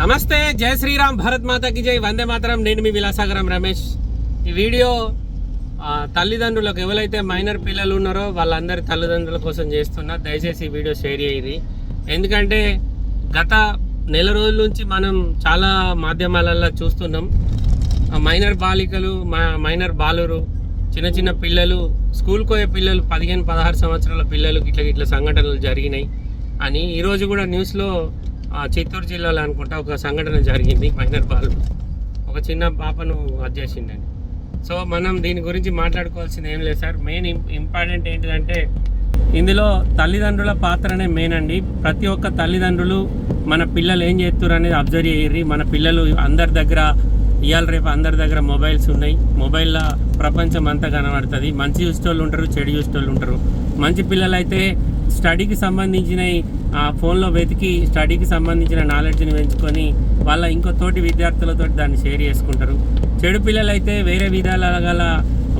నమస్తే జై శ్రీరామ్ భరత్ మాతకి జై. వందే మాత్రం నేను మీ విలాసాగరం రమేష్. ఈ వీడియో తల్లిదండ్రులకు ఎవరైతే మైనర్ పిల్లలు ఉన్నారో వాళ్ళందరి తల్లిదండ్రుల కోసం చేస్తున్నా దయచేసి ఈ వీడియో షేర్ చేయండి. ఎందుకంటే గత నెల రోజుల నుంచి మనం చాలా మాధ్యమాలలో చూస్తున్నాం. మైనర్ బాలికలు మా మైనర్ బాలురు చిన్న చిన్న పిల్లలు స్కూల్కి పోయే పిల్లలు పదిహేను పదహారు సంవత్సరాల పిల్లలు ఇట్లా ఇట్లా సంఘటనలు జరిగినాయి. అని ఈరోజు కూడా న్యూస్లో చిత్తూరు జిల్లాలో అనుకుంటా ఒక సంఘటన జరిగింది మైనర్ బాలు. ఒక చిన్న పాపను అది చేసిండండి సో మనం దీని గురించి మాట్లాడుకోవాల్సింది ఏం లేదు సార్. మెయిన్ ఇంపార్టెంట్ ఏంటిదంటే ఇందులో తల్లిదండ్రుల పాత్రనే మెయిన్ అండి. ప్రతి ఒక్క తల్లిదండ్రులు మన పిల్లలు ఏం చేస్తారు అనేది అబ్జర్వ్ చేయరు మన పిల్లలు అందరి దగ్గర ఇవాళ రేపు అందరి దగ్గర మొబైల్స్ ఉన్నాయి. మొబైల్లో ప్రపంచం అంతా కనబడుతుంది. మంచి చూసేటోళ్ళు ఉంటారు చెడు చూసేటోళ్ళు ఉంటారు. మంచి పిల్లలైతే స్టడీకి సంబంధించిన ఆ ఫోన్లో వెతికి స్టడీకి సంబంధించిన నాలెడ్జ్ని పెంచుకొని వాళ్ళ ఇంకో తోటి విద్యార్థులతో దాన్ని షేర్ చేసుకుంటారు. చెడు పిల్లలు అయితే వేరే విధాల గల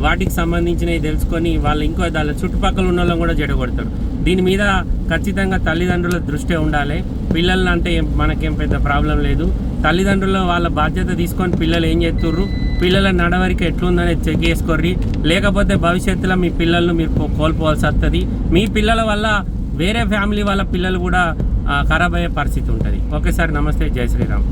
వాటికి సంబంధించినవి తెలుసుకొని వాళ్ళు ఇంకో దాని చుట్టుపక్కల ఉన్న వాళ్ళని కూడా జడగొడతారు దీని మీద ఖచ్చితంగా తల్లిదండ్రుల దృష్టి ఉండాలి. పిల్లలు అంటే మనకేం పెద్ద ప్రాబ్లం లేదు. తల్లిదండ్రుల వాళ్ళ బాధ్యత తీసుకొని పిల్లలు ఏం చేస్తుర్రు? పిల్లల నడవరిక ఎట్లుందనేది చెక్ చేసుకోర్రి. లేకపోతే భవిష్యత్తులో మీ పిల్లలను మీరు కోల్పోవాల్సి వస్తుంది మీ పిల్లల వల్ల వేరే ఫ్యామిలీ వాళ్ళ పిల్లలు కూడా ఖరాబ్ అయ్యే పరిస్థితి ఉంటుంది. ఓకే సార్ నమస్తే జై శ్రీరామ్.